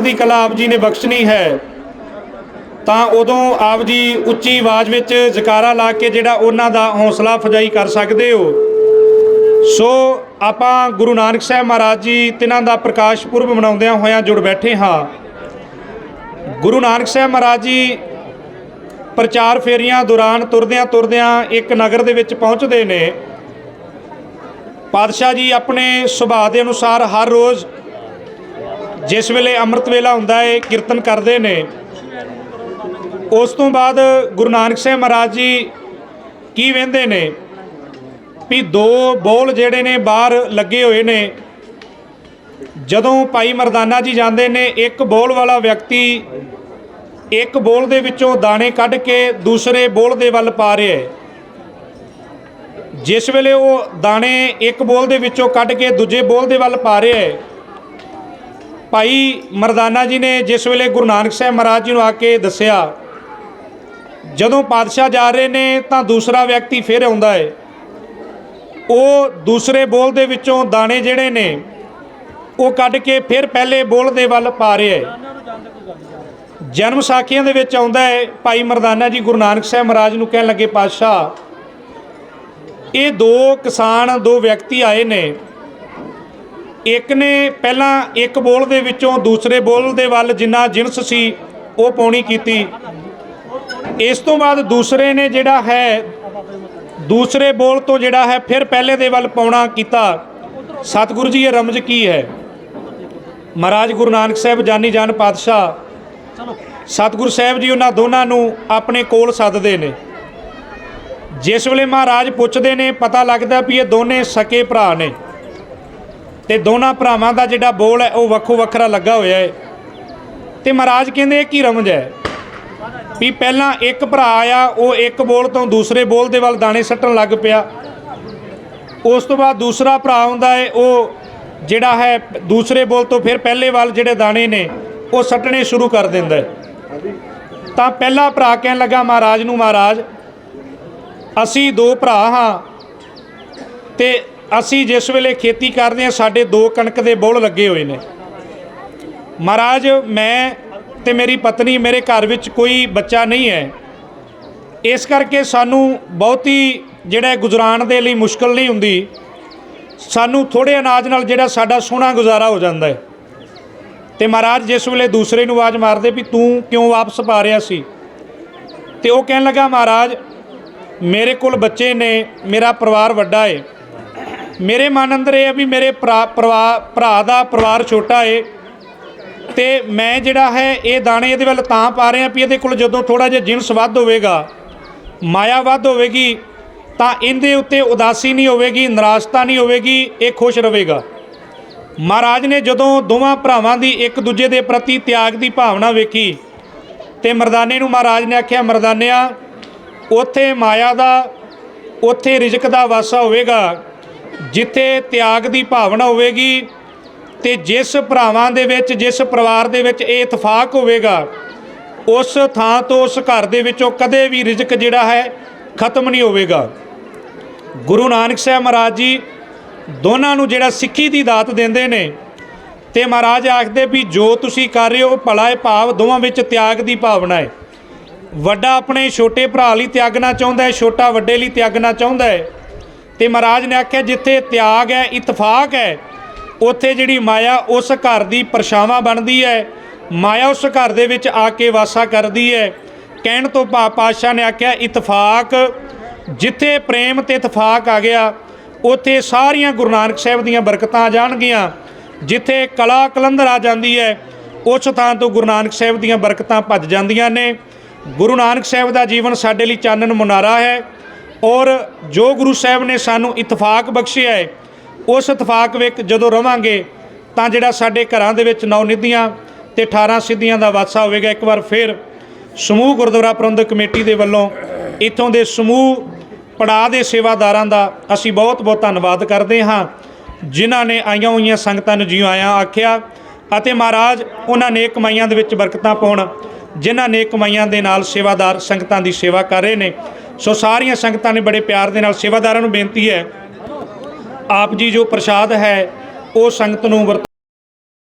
ਦੀ ਕਲਾ ਆਪ ਜੀ ਨੇ ਬਖਸ਼ਣੀ ਹੈ, ਤਾਂ ਉਦੋਂ ਆਪ ਜੀ ਉੱਚੀ ਆਵਾਜ਼ ਵਿੱਚ ਜਕਾਰਾ ਲਾ ਕੇ ਜਿਹੜਾ ਉਹਨਾਂ ਦਾ ਹੌਸਲਾ ਫਜਾਈ ਕਰ ਸਕਦੇ ਹੋ। ਸੋ ਆਪਾਂ ਗੁਰੂ ਨਾਨਕ ਸਾਹਿਬ ਮਹਾਰਾਜ ਜੀ ਤਿਨਾਂ ਦਾ ਪ੍ਰਕਾਸ਼ ਪੁਰਬ ਮਨਾਉਂਦਿਆਂ ਹੋਇਆਂ ਜੁੜ ਬੈਠੇ ਹਾਂ। ਗੁਰੂ ਨਾਨਕ ਸਾਹਿਬ ਮਹਾਰਾਜ ਜੀ ਪ੍ਰਚਾਰ ਫੇਰੀਆਂ ਦੌਰਾਨ ਤੁਰਦਿਆਂ ਤੁਰਦਿਆਂ ਇੱਕ ਨਗਰ ਦੇ ਵਿੱਚ ਪਹੁੰਚਦੇ ਨੇ। ਪਾਤਸ਼ਾਹ ਜੀ ਆਪਣੇ ਸੁਭਾਅ ਦੇ ਅਨੁਸਾਰ ਹਰ ਰੋਜ਼ ਜਿਸ ਵੇਲੇ ਅੰਮ੍ਰਿਤ ਵੇਲਾ ਹੁੰਦਾ ਹੈ ਕੀਰਤਨ ਕਰਦੇ ਨੇ। ਉਸ ਤੋਂ ਬਾਅਦ ਗੁਰੂ ਨਾਨਕ ਸਾਹਿਬ ਮਹਾਰਾਜ ਜੀ ਕੀ ਵਹਿੰਦੇ ਨੇ? ਵੀ ਦੋ ਬੋਲ ਜਿਹੜੇ ਨੇ, ਬਾਹਰ ਲੱਗੇ ਹੋਏ ਨੇ। ਜਦੋਂ ਭਾਈ ਮਰਦਾਨਾ ਜੀ ਜਾਂਦੇ ਨੇ, ਇੱਕ ਬੋਲ ਵਾਲਾ ਵਿਅਕਤੀ ਇੱਕ ਬੋਲ ਦੇ ਵਿੱਚੋਂ ਦਾਣੇ ਕੱਢ ਕੇ ਦੂਸਰੇ ਬੋਲ ਦੇ ਵੱਲ ਪਾ ਰਿਹਾ ਹੈ। ਜਿਸ ਵੇਲੇ ਉਹ ਦਾਣੇ ਇੱਕ ਬੋਲ ਦੇ ਵਿੱਚੋਂ ਕੱਢ ਕੇ ਦੂਜੇ ਬੋਲ ਦੇ ਵੱਲ ਪਾ ਰਿਹਾ ਹੈ ਭਾਈ ਮਰਦਾਨਾ ਜੀ ਨੇ ਜਿਸ ਵੇਲੇ ਗੁਰੂ ਨਾਨਕ ਸਾਹਿਬ ਮਹਾਰਾਜ ਜੀ ਨੂੰ ਆ ਕੇ ਦੱਸਿਆ, ਜਦੋਂ ਪਾਤਸ਼ਾਹ ਜਾ ਰਹੇ ਨੇ ਤਾਂ ਦੂਸਰਾ ਵਿਅਕਤੀ ਫਿਰ ਆਉਂਦਾ ਹੈ ਉਹ ਦੂਸਰੇ ਬੋਲ ਦੇ ਵਿੱਚੋਂ ਦਾਣੇ ਜਿਹੜੇ ਨੇ, ਉਹ ਕੱਢ ਕੇ ਫਿਰ ਪਹਿਲੇ ਬੋਲ ਦੇ ਵੱਲ ਪਾ ਰਿਹਾ ਹੈ ਜਨਮ ਸਾਖੀਆਂ ਦੇ ਵਿੱਚ ਆਉਂਦਾ ਹੈ ਭਾਈ ਮਰਦਾਨਾ ਜੀ ਗੁਰੂ ਨਾਨਕ ਸਾਹਿਬ ਮਹਾਰਾਜ ਨੂੰ ਕਹਿਣ ਲੱਗੇ, ਪਾਤਸ਼ਾਹ, ਇਹ ਦੋ ਕਿਸਾਨ, ਦੋ ਵਿਅਕਤੀ ਆਏ ਨੇ ਇੱਕ ਨੇ ਪਹਿਲਾਂ ਇੱਕ ਬੋਲ ਦੇ ਵਿੱਚੋਂ ਦੂਸਰੇ ਬੋਲ ਦੇ ਵੱਲ ਜਿੰਨਾ ਜਿਨਸ ਸੀ, ਉਹ ਪੌਣੀ ਕੀਤੀ। ਇਸ ਤੋਂ ਬਾਅਦ ਦੂਸਰੇ ਨੇ ਜਿਹੜਾ ਹੈ, ਦੂਸਰੇ ਬੋਲ ਤੋਂ ਜਿਹੜਾ ਹੈ ਫਿਰ ਪਹਿਲੇ ਦੇ ਵੱਲ ਪਾਉਣਾ ਕੀਤਾ। ਸਤਿਗੁਰੂ ਜੀ, ਇਹ ਰਮਜ ਕੀ ਹੈ? ਮਹਾਰਾਜ ਗੁਰੂ ਨਾਨਕ ਸਾਹਿਬ, ਜਾਨੀ ਜਾਨ ਪਾਤਸ਼ਾਹ, ਸਤਿਗੁਰੂ ਸਾਹਿਬ ਜੀ ਉਹਨਾਂ ਦੋਨਾਂ ਨੂੰ ਆਪਣੇ ਕੋਲ ਸੱਦਦੇ ਨੇ। ਜਿਸ ਵੇਲੇ ਮਹਾਰਾਜ ਪੁੱਛਦੇ ਨੇ, ਪਤਾ ਲੱਗਦਾ ਵੀ ਇਹ ਦੋਨੇ ਸਕੇ ਭਰਾ ਨੇ। ਤੇ ਦੋਨਾਂ ਭਰਾਵਾਂ ਦਾ ਜਿਹੜਾ ਬੋਲ ਹੈ, ਉਹ ਵੱਖੋ ਵੱਖਰਾ ਲੱਗਾ ਹੋਇਆ ਹੈ। ਤੇ ਮਹਾਰਾਜ ਕਹਿੰਦੇ ਇਹ ਕੀ ਰਮਜ ਹੈ? ਵੀ ਪਹਿਲਾਂ ਇੱਕ ਭਰਾ ਆਇਆ, ਉਹ ਇੱਕ ਬੋਲ ਤੋਂ ਦੂਸਰੇ ਬੋਲ ਦੇ ਵੱਲ ਦਾਣੇ ਸੱਟਣ ਲੱਗ ਪਿਆ। ਉਸ ਤੋਂ ਬਾਅਦ ਦੂਸਰਾ ਭਰਾ ਆਉਂਦਾ ਹੈ, ਉਹ ਜਿਹੜਾ ਹੈ, ਦੂਸਰੇ ਬੋਲ ਤੋਂ ਫਿਰ ਪਹਿਲੇ ਵੱਲ ਜਿਹੜੇ ਦਾਣੇ ਨੇ, ਉਹ ਸੱਟਣੇ ਸ਼ੁਰੂ ਕਰ ਦਿੰਦਾ ਹੈ। ਤਾਂ ਪਹਿਲਾ ਭਰਾ ਕਹਿਣ ਲੱਗਾ, ਮਹਾਰਾਜ ਨੂੰ ਮਹਾਰਾਜ, ਅਸੀਂ ਦੋ ਭਰਾ ਹਾਂ ਤੇ ਅਸੀਂ ਜਿਸ ਵੇਲੇ ਖੇਤੀ ਕਰਦੇ ਹਾਂ, ਸਾਡੇ ਦੋ ਕਣਕ ਦੇ ਬੋਲ ਲੱਗੇ ਹੋਏ ਨੇ। ਮਹਾਰਾਜ, ਮੈਂ ਤੇ ਮੇਰੀ ਪਤਨੀ, ਮੇਰੇ ਘਰ ਵਿੱਚ ਕੋਈ ਬੱਚਾ ਨਹੀਂ ਹੈ। ਇਸ ਕਰਕੇ ਸਾਨੂੰ ਬਹੁਤੀ ਜਿਹੜਾ ਹੈ ਦੇ ਲਈ ਮੁਸ਼ਕਲ ਨਹੀਂ ਹੁੰਦੀ। ਸਾਨੂੰ ਥੋੜੇ ਅਨਾਜ ਨਾਲ ਜਿਹੜਾ ਸਾਡਾ ਸੋਹਣਾ ਗੁਜ਼ਾਰਾ ਹੋ ਜਾਂਦਾ ਹੈ। ਤੇ ਮਹਾਰਾਜ, ਜਿਸ ਵੇਲੇ ਦੂਸਰੇ ਨੂੰ ਆਵਾਜ਼ ਮਾਰਦੇ ਵੀ ਤੂੰ ਕਿਉਂ ਵਾਪਸ ਪਾ ਰਿਹਾ ਸੀ? ਤੇ ਉਹ ਕਹਿਣ ਲੱਗਾ, ਮਹਾਰਾਜ, ਮੇਰੇ ਕੋਲ ਬੱਚੇ ਨੇ, ਮੇਰਾ ਪਰਿਵਾਰ ਵੱਡਾ ਹੈ। ਮੇਰੇ ਮਨ ਅੰਦਰ ਇਹ ਹੈ ਵੀ ਮੇਰੇ ਭਰਾ ਪਰਿਵਾ- ਭਰਾ ਦਾ ਪਰਿਵਾਰ ਛੋਟਾ ਏ ਤੇ ਮੈਂ ਜਿਹੜਾ ਹੈ ਇਹ ਦਾਣੇ ਇਹਦੇ ਵੱਲ ਤਾਂ ਪਾ ਰਿਹਾ ਵੀ ਇਹਦੇ ਕੋਲ ਜਦੋਂ ਥੋੜਾ ਜਿਹਾ ਜਿਨਸ ਵੱਧ ਹੋਵੇਗਾ, ਮਾਇਆ ਵੱਧ ਹੋਵੇਗੀ, ਤਾਂ ਇਹਦੇ ਉੱਤੇ ਉਦਾਸੀ ਨਹੀਂ ਹੋਵੇਗੀ, ਨਿਰਾਸ਼ਤਾ ਨਹੀਂ ਹੋਵੇਗੀ, ਇਹ ਖੁਸ਼ ਰਹੇਗਾ। ਮਹਾਰਾਜ ਨੇ ਜਦੋਂ ਦੋਵਾਂ ਭਰਾਵਾਂ ਦੀ ਇੱਕ ਦੂਜੇ ਦੇ ਪ੍ਰਤੀ ਤਿਆਗ ਦੀ ਭਾਵਨਾ ਵੇਖੀ, ਤੇ ਮਰਦਾਨੇ ਨੂੰ ਮਹਾਰਾਜ ਨੇ ਆਖਿਆ, ਮਰਦਾਨਿਆ, ਉੱਥੇ ਮਾਇਆ ਦਾ, ਉੱਥੇ ਰਿਜ਼ਕ ਦਾ ਵਾਸਾ ਹੋਵੇਗਾ। ਜਿੱਥੇ ਤਿਆਗ ਦੀ ਭਾਵਨਾ ਹੋਵੇਗੀ ਤੇ ਜਿਸ ਭਰਾਵਾਂ ਦੇ ਵਿੱਚ, ਜਿਸ ਪਰਿਵਾਰ ਦੇ ਵਿੱਚ ਇਹ ਇਤਫਾਕ ਹੋਵੇਗਾ, ਉਸ ਥਾਂ ਤੋਂ ਉਸ ਘਰ ਦੇ ਵਿੱਚੋਂ ਕਦੇ ਵੀ ਰਿਜ਼ਕ ਜਿਹੜਾ ਹੈ ਖਤਮ ਨਹੀਂ ਹੋਵੇਗਾ। ਗੁਰੂ ਨਾਨਕ ਸਾਹਿਬ ਮਹਾਰਾਜ ਜੀ ਦੋਨਾਂ ਨੂੰ ਜਿਹੜਾ ਸਿੱਖੀ ਦੀ ਦਾਤ ਦਿੰਦੇ ਨੇ ਤੇ ਮਹਾਰਾਜ ਆਖਦੇ ਵੀ ਜੋ ਤੁਸੀਂ ਕਰ ਰਹੇ ਹੋ, ਭਲਾ ਹੈ ਭਾਵ ਦੋਵਾਂ ਵਿੱਚ ਤਿਆਗ ਦੀ ਭਾਵਨਾ ਹੈ। ਵੱਡਾ ਆਪਣੇ ਛੋਟੇ ਭਰਾ ਲਈ ਤਿਆਗਣਾ ਚਾਹੁੰਦਾ ਹੈ, ਛੋਟਾ ਵੱਡੇ ਲਈ ਤਿਆਗਣਾ ਚਾਹੁੰਦਾ ਹੈ। ਤੇ ਮਹਾਰਾਜ ਨੇ ਆਖਿਆ, ਜਿੱਥੇ ਤਿਆਗ ਹੈ, ਇਤਫਾਕ ਹੈ, ਉੱਥੇ ਜਿਹੜੀ ਮਾਇਆ ਉਸ ਘਰ ਦੀ ਪਰਛਾਵਾਂ ਬਣਦੀ ਹੈ। ਮਾਇਆ ਉਸ ਘਰ ਦੇ ਵਿੱਚ ਆ ਕੇ ਵਾਸਾ ਕਰਦੀ ਹੈ। ਕਹਿਣ ਤੋਂ ਭਾ ਪਾਤਸ਼ਾਹ ਨੇ ਆਖਿਆ, ਇਤਫਾਕ, ਜਿੱਥੇ ਪ੍ਰੇਮ ਤੇ ਇਤਫਾਕ ਆ ਗਿਆ, ਉੱਥੇ ਸਾਰੀਆਂ ਗੁਰੂ ਨਾਨਕ ਸਾਹਿਬ ਦੀਆਂ ਬਰਕਤਾਂ ਆ ਜਾਣਗੀਆਂ। ਜਿੱਥੇ ਕਲਾ ਕਲੰਦਰ ਆ ਜਾਂਦੀ ਹੈ, ਉਸ ਥਾਂ ਤੋਂ ਗੁਰੂ ਨਾਨਕ ਸਾਹਿਬ ਦੀਆਂ ਬਰਕਤਾਂ ਭੱਜ ਜਾਂਦੀਆਂ ਨੇ। ਗੁਰੂ ਨਾਨਕ ਸਾਹਿਬ ਦਾ ਜੀਵਨ ਸਾਡੇ ਲਈ ਚਾਨਣ ਮੁਨਾਰਾ ਹੈ। ਔਰ ਜੋ ਗੁਰੂ ਸਾਹਿਬ ਨੇ ਸਾਨੂੰ ਇਤਫਾਕ ਬਖਸ਼ਿਆ ਹੈ, ਉਸ ਇਤਫਾਕ ਵਿੱਚ ਜਦੋਂ ਰਵਾਂਗੇ, ਤਾਂ ਜਿਹੜਾ ਸਾਡੇ ਘਰਾਂ ਦੇ ਵਿੱਚ ਨੌ ਨਿਧੀਆਂ ਤੇ 18 ਸਿੱਧੀਆਂ ਦਾ ਵਾਸਾ ਹੋਵੇਗਾ, ਇੱਕ ਵਾਰ ਫਿਰ ਸਮੂਹ ਗੁਰਦੁਆਰਾ ਪ੍ਰਬੰਧਕ ਕਮੇਟੀ ਦੇ ਵੱਲੋਂ ਇੱਥੋਂ ਦੇ ਸਮੂਹ ਪੜਾਅ ਦੇ ਸੇਵਾਦਾਰਾਂ ਦਾ ਅਸੀਂ ਬਹੁਤ ਬਹੁਤ ਧੰਨਵਾਦ ਕਰਦੇ ਹਾਂ, ਜਿਨ੍ਹਾਂ ਨੇ ਆਈਆਂ ਹੋਈਆਂ ਸੰਗਤਾਂ ਨੂੰ ਜਿਉ ਆਇਆ ਆਖਿਆ ਅਤੇ ਮਹਾਰਾਜ, ਉਹਨਾਂ ਨੇ ਕਮਾਈਆਂ ਦੇ ਵਿੱਚ ਬਰਕਤਾਂ ਪਾਉਣ। ਜਿਨ੍ਹਾਂ ਨੇ ਕਮਾਈਆਂ ਦੇ ਨਾਲ ਸੇਵਾਦਾਰ ਸੰਗਤਾਂ ਦੀ ਸੇਵਾ ਕਰ ਰਹੇ ਨੇ। ਸੋ ਸਾਰੀਆਂ ਸੰਗਤਾਂ ਨੇ ਬੜੇ ਪਿਆਰ ਦੇ ਨਾਲ ਸੇਵਾਦਾਰਾਂ ਨੂੰ ਬੇਨਤੀ ਹੈ। ਆਪ ਜੀ ਜੋ ਪ੍ਰਸ਼ਾਦ ਹੈ, ਉਹ ਸੰਗਤ ਨੂੰ ਵਰਤਾ